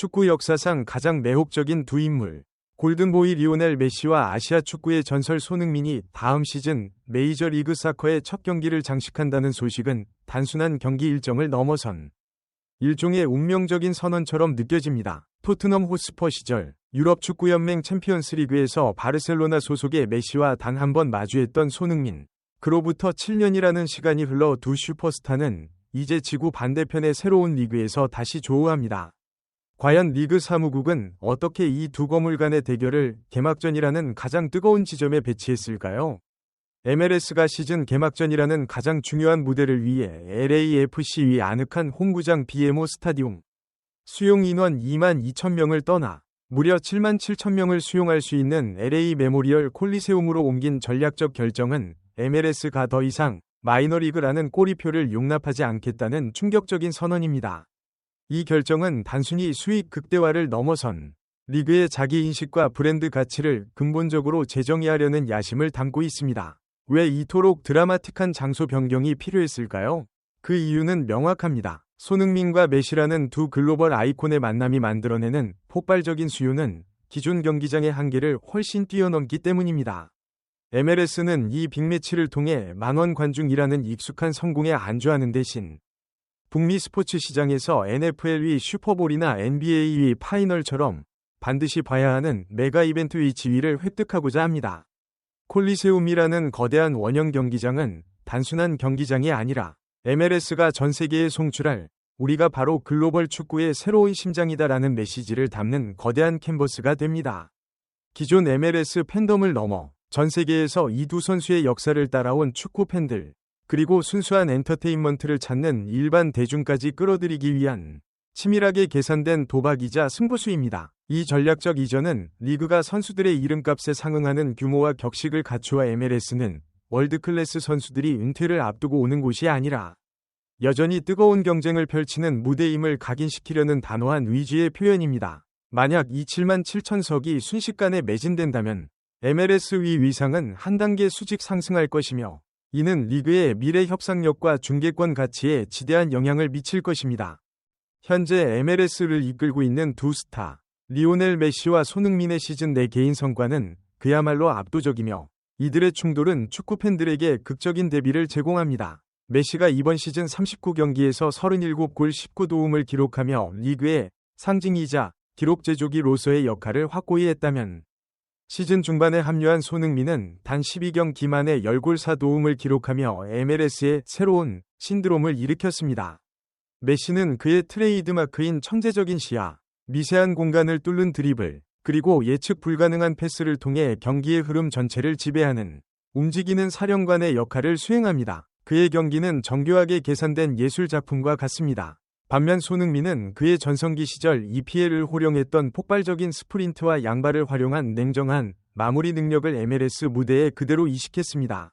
축구 역사상 가장 매혹적인 두 인물. 골든보이 리오넬 메시와 아시아 축구의 전설 손흥민이 다음 시즌 메이저리그 사커의 첫 경기를 장식한다는 소식은 단순한 경기 일정을 넘어선 일종의 운명적인 선언처럼 느껴집니다. 토트넘 호스퍼 시절 유럽 축구연맹 챔피언스 리그에서 바르셀로나 소속의 메시와 단 한 번 마주했던 손흥민. 그로부터 7년이라는 시간이 흘러 두 슈퍼스타는 이제 지구 반대편의 새로운 리그에서 다시 조우합니다. 과연 리그 사무국은 어떻게 이두 거물 간의 대결을 개막전이라는 가장 뜨거운 지점에 배치했을까요? MLS가 시즌 개막전이라는 가장 중요한 무대를 위해 LAFC 위 아늑한 홈구장 BMO 스타디움 수용 인원 2만 2천 명을 떠나 무려 7만 7천 명을 수용할 수 있는 LA 메모리얼 콜리세움으로 옮긴 전략적 결정은 MLS가 더 이상 마이너리그라는 꼬리표를 용납하지 않겠다는 충격적인 선언입니다. 이 결정은 단순히 수익 극대화를 넘어선 리그의 자기 인식과 브랜드 가치를 근본적으로 재정의하려는 야심을 담고 있습니다. 왜 이토록 드라마틱한 장소 변경이 필요했을까요? 그 이유는 명확합니다. 손흥민과 메시라는 두 글로벌 아이콘의 만남이 만들어내는 폭발적인 수요는 기존 경기장의 한계를 훨씬 뛰어넘기 때문입니다. MLS는 이 빅매치를 통해 만원 관중이라는 익숙한 성공에 안주하는 대신 북미 스포츠 시장에서 NFL위 슈퍼볼이나 NBA위 파이널처럼 반드시 봐야 하는 메가 이벤트의 지위를 획득하고자 합니다. 콜리세움이라는 거대한 원형 경기장은 단순한 경기장이 아니라 MLS가 전 세계에 송출할 우리가 바로 글로벌 축구의 새로운 심장이다라는 메시지를 담는 거대한 캔버스가 됩니다. 기존 MLS 팬덤을 넘어 전 세계에서 이 두 선수의 역사를 따라온 축구 팬들, 그리고 순수한 엔터테인먼트를 찾는 일반 대중까지 끌어들이기 위한 치밀하게 계산된 도박이자 승부수입니다. 이 전략적 이전은 리그가 선수들의 이름값에 상응하는 규모와 격식을 갖추어 MLS는 월드클래스 선수들이 은퇴를 앞두고 오는 곳이 아니라 여전히 뜨거운 경쟁을 펼치는 무대임을 각인시키려는 단호한 의지의 표현입니다. 만약 이 7만 7천석이 순식간에 매진된다면 MLS 위 위상은 한 단계 수직 상승할 것이며 이는 리그의 미래 협상력과 중계권 가치에 지대한 영향을 미칠 것입니다. 현재 MLS를 이끌고 있는 두 스타, 리오넬 메시와 손흥민의 시즌 내 개인 성과는 그야말로 압도적이며 이들의 충돌은 축구 팬들에게 극적인 대비를 제공합니다. 메시가 이번 시즌 39경기에서 37골 19도움을 기록하며 리그의 상징이자 기록 제조기로서의 역할을 확고히 했다면 시즌 중반에 합류한 손흥민은 단 12경 기 만에 10골 4도움을 기록하며 MLS의 새로운 신드롬을 일으켰습니다. 메시는 그의 트레이드 마크인 천재적인 시야, 미세한 공간을 뚫는 드리블, 그리고 예측 불가능한 패스를 통해 경기의 흐름 전체를 지배하는 움직이는 사령관의 역할을 수행합니다. 그의 경기는 정교하게 계산된 예술 작품과 같습니다. 반면 손흥민은 그의 전성기 시절 EPL을 호령했던 폭발적인 스프린트와 양발을 활용한 냉정한 마무리 능력을 MLS 무대에 그대로 이식했습니다.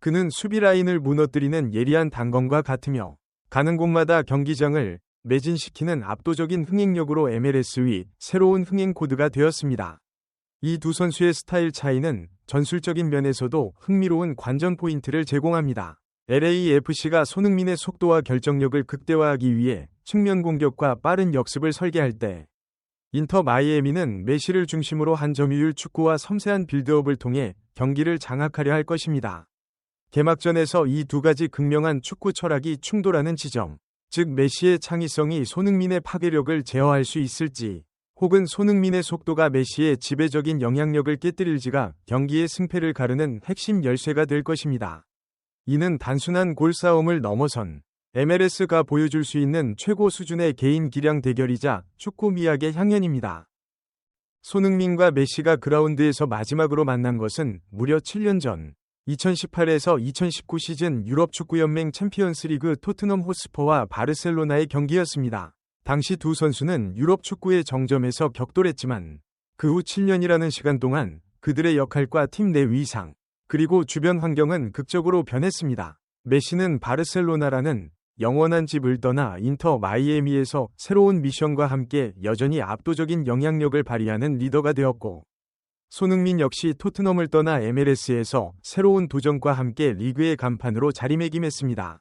그는 수비 라인을 무너뜨리는 예리한 단검과 같으며 가는 곳마다 경기장을 매진시키는 압도적인 흥행력으로 MLS 위 새로운 흥행 코드가 되었습니다. 이 두 선수의 스타일 차이는 전술적인 면에서도 흥미로운 관전 포인트를 제공합니다. LAFC가 손흥민의 속도와 결정력을 극대화하기 위해 측면 공격과 빠른 역습을 설계할 때 인터 마이애미는 메시를 중심으로 한 점유율 축구와 섬세한 빌드업을 통해 경기를 장악하려 할 것입니다. 개막전에서 이 두 가지 극명한 축구 철학이 충돌하는 지점, 즉 메시의 창의성이 손흥민의 파괴력을 제어할 수 있을지, 혹은 손흥민의 속도가 메시의 지배적인 영향력을 깨뜨릴지가 경기의 승패를 가르는 핵심 열쇠가 될 것입니다. 이는 단순한 골 싸움을 넘어선 MLS가 보여줄 수 있는 최고 수준의 개인 기량 대결이자 축구 미학의 향연입니다. 손흥민과 메시가 그라운드에서 마지막으로 만난 것은 무려 7년 전 2018에서 2019 시즌 유럽 축구연맹 챔피언스리그 토트넘 호스퍼와 바르셀로나의 경기였습니다. 당시 두 선수는 유럽 축구의 정점에서 격돌했지만 그 후 7년이라는 시간 동안 그들의 역할과 팀 내 위상, 그리고 주변 환경은 극적으로 변했습니다. 메시는 바르셀로나라는 영원한 집을 떠나 인터 마이애미에서 새로운 미션과 함께 여전히 압도적인 영향력을 발휘하는 리더가 되었고, 손흥민 역시 토트넘을 떠나 MLS에서 새로운 도전과 함께 리그의 간판으로 자리매김했습니다.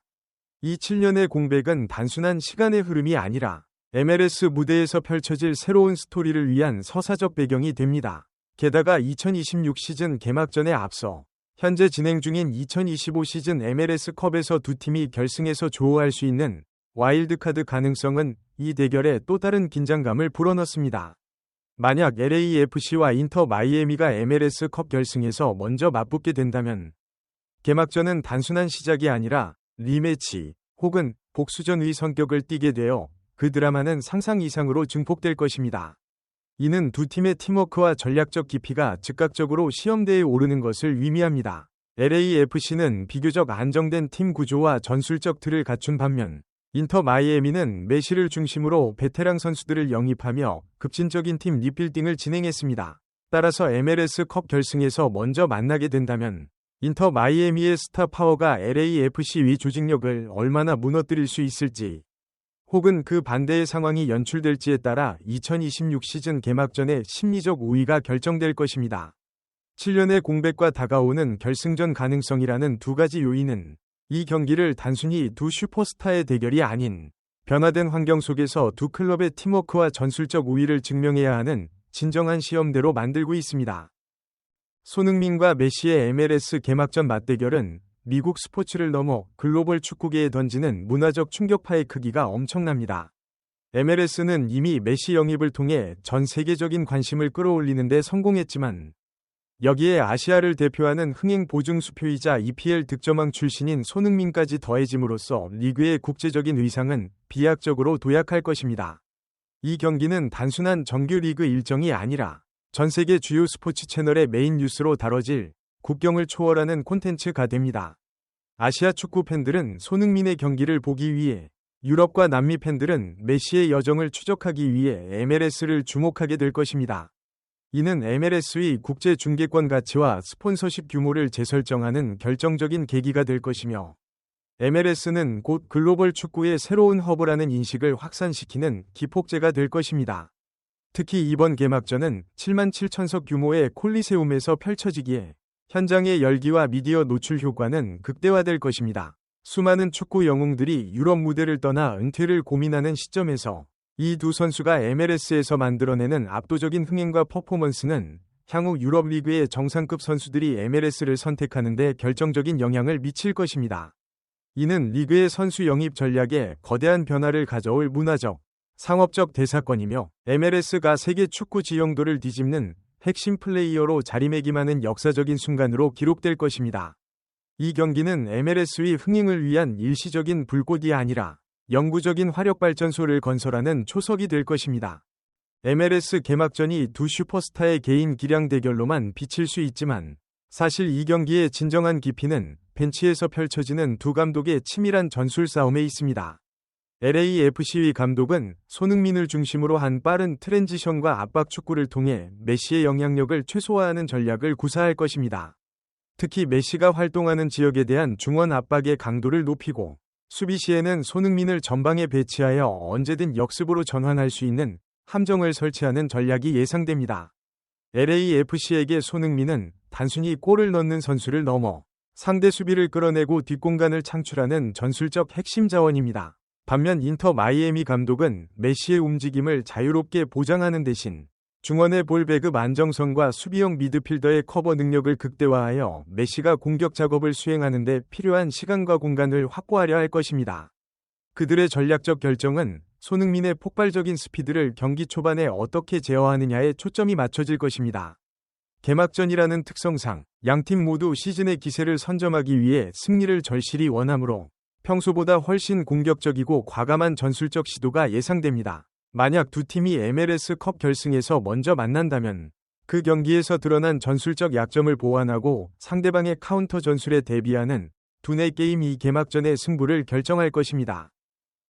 이 7년의 공백은 단순한 시간의 흐름이 아니라 MLS 무대에서 펼쳐질 새로운 스토리를 위한 서사적 배경이 됩니다. 게다가 2026 시즌 개막전에 앞서 현재 진행 중인 2025 시즌 MLS컵에서 두 팀이 결승에서 조우할 수 있는 와일드카드 가능성은 이 대결에 또 다른 긴장감을 불어넣습니다. 만약 LAFC와 인터 마이애미가 MLS컵 결승에서 먼저 맞붙게 된다면 개막전은 단순한 시작이 아니라 리매치 혹은 복수전의 성격을 띠게 되어 그 드라마는 상상 이상으로 증폭될 것입니다. 이는 두 팀의 팀워크와 전략적 깊이가 즉각적으로 시험대에 오르는 것을 의미합니다. LAFC는 비교적 안정된 팀 구조와 전술적 틀을 갖춘 반면 인터 마이애미는 메시를 중심으로 베테랑 선수들을 영입하며 급진적인 팀 리빌딩을 진행했습니다. 따라서 MLS 컵 결승에서 먼저 만나게 된다면 인터 마이애미의 스타 파워가 LAFC 위 조직력을 얼마나 무너뜨릴 수 있을지 혹은 그 반대의 상황이 연출될지에 따라 2026 시즌 개막전의 심리적 우위가 결정될 것입니다. 7년의 공백과 다가오는 결승전 가능성이라는 두 가지 요인은 이 경기를 단순히 두 슈퍼스타의 대결이 아닌 변화된 환경 속에서 두 클럽의 팀워크와 전술적 우위를 증명해야 하는 진정한 시험대로 만들고 있습니다. 손흥민과 메시의 MLS 개막전 맞대결은 미국 스포츠를 넘어 글로벌 축구계에 던지는 문화적 충격파의 크기가 엄청납니다. MLS는 이미 메시 영입을 통해 전 세계적인 관심을 끌어올리는데 성공했지만 여기에 아시아를 대표하는 흥행 보증 수표이자 EPL 득점왕 출신인 손흥민까지 더해짐으로써 리그의 국제적인 의상은 비약적으로 도약할 것입니다. 이 경기는 단순한 정규 리그 일정이 아니라 전 세계 주요 스포츠 채널의 메인 뉴스로 다뤄질 국경을 초월하는 콘텐츠가 됩니다. 아시아 축구 팬들은 손흥민의 경기를 보기 위해 유럽과 남미 팬들은 메시의 여정을 추적하기 위해 MLS를 주목하게 될 것입니다. 이는 MLS의 국제 중계권 가치와 스폰서십 규모를 재설정하는 결정적인 계기가 될 것이며 MLS는 곧 글로벌 축구의 새로운 허브라는 인식을 확산시키는 기폭제가 될 것입니다. 특히 이번 개막전은 7만 7천석 규모의 콜리세움에서 펼쳐지기에 현장의 열기와 미디어 노출 효과는 극대화될 것입니다. 수많은 축구 영웅들이 유럽 무대를 떠나 은퇴를 고민하는 시점에서 이 두 선수가 MLS에서 만들어내는 압도적인 흥행과 퍼포먼스는 향후 유럽 리그의 정상급 선수들이 MLS를 선택하는 데 결정적인 영향을 미칠 것입니다. 이는 리그의 선수 영입 전략에 거대한 변화를 가져올 문화적, 상업적 대사건이며 MLS가 세계 축구 지형도를 뒤집는 핵심 플레이어로 자리매김하는 역사적인 순간으로 기록될 것입니다. 이 경기는 MLS의 흥행을 위한 일시적인 불꽃이 아니라 영구적인 화력발전소를 건설하는 초석이 될 것입니다. MLS 개막전이 두 슈퍼스타의 개인 기량 대결로만 비칠 수 있지만 사실 이 경기의 진정한 깊이는 벤치에서 펼쳐지는 두 감독의 치밀한 전술 싸움에 있습니다. LAFC의 감독은 손흥민을 중심으로 한 빠른 트랜지션과 압박 축구를 통해 메시의 영향력을 최소화하는 전략을 구사할 것입니다. 특히 메시가 활동하는 지역에 대한 중원 압박의 강도를 높이고 수비 시에는 손흥민을 전방에 배치하여 언제든 역습으로 전환할 수 있는 함정을 설치하는 전략이 예상됩니다. LAFC에게 손흥민은 단순히 골을 넣는 선수를 넘어 상대 수비를 끌어내고 뒷공간을 창출하는 전술적 핵심 자원입니다. 반면 인터 마이애미 감독은 메시의 움직임을 자유롭게 보장하는 대신 중원의 볼 배급 안정성과 수비형 미드필더의 커버 능력을 극대화하여 메시가 공격 작업을 수행하는 데 필요한 시간과 공간을 확보하려 할 것입니다. 그들의 전략적 결정은 손흥민의 폭발적인 스피드를 경기 초반에 어떻게 제어하느냐에 초점이 맞춰질 것입니다. 개막전이라는 특성상 양팀 모두 시즌의 기세를 선점하기 위해 승리를 절실히 원하므로 평소보다 훨씬 공격적이고 과감한 전술적 시도가 예상됩니다. 만약 두 팀이 MLS 컵 결승에서 먼저 만난다면 그 경기에서 드러난 전술적 약점을 보완하고 상대방의 카운터 전술에 대비하는 두뇌 게임 이 개막전의 승부를 결정할 것입니다.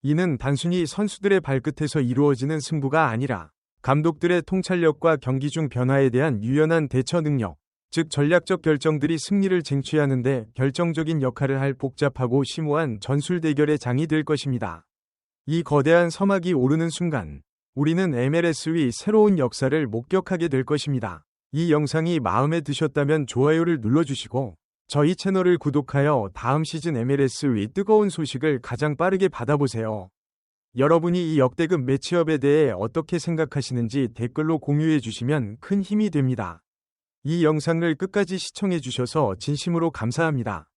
이는 단순히 선수들의 발끝에서 이루어지는 승부가 아니라 감독들의 통찰력과 경기 중 변화에 대한 유연한 대처 능력, 즉 전략적 결정들이 승리를 쟁취하는데 결정적인 역할을 할 복잡하고 심오한 전술 대결의 장이 될 것입니다. 이 거대한 서막이 오르는 순간 우리는 MLS의 새로운 역사를 목격하게 될 것입니다. 이 영상이 마음에 드셨다면 좋아요를 눌러주시고 저희 채널을 구독하여 다음 시즌 MLS의 뜨거운 소식을 가장 빠르게 받아보세요. 여러분이 이 역대급 매치업에 대해 어떻게 생각하시는지 댓글로 공유해 주시면 큰 힘이 됩니다. 이 영상을 끝까지 시청해 주셔서 진심으로 감사합니다.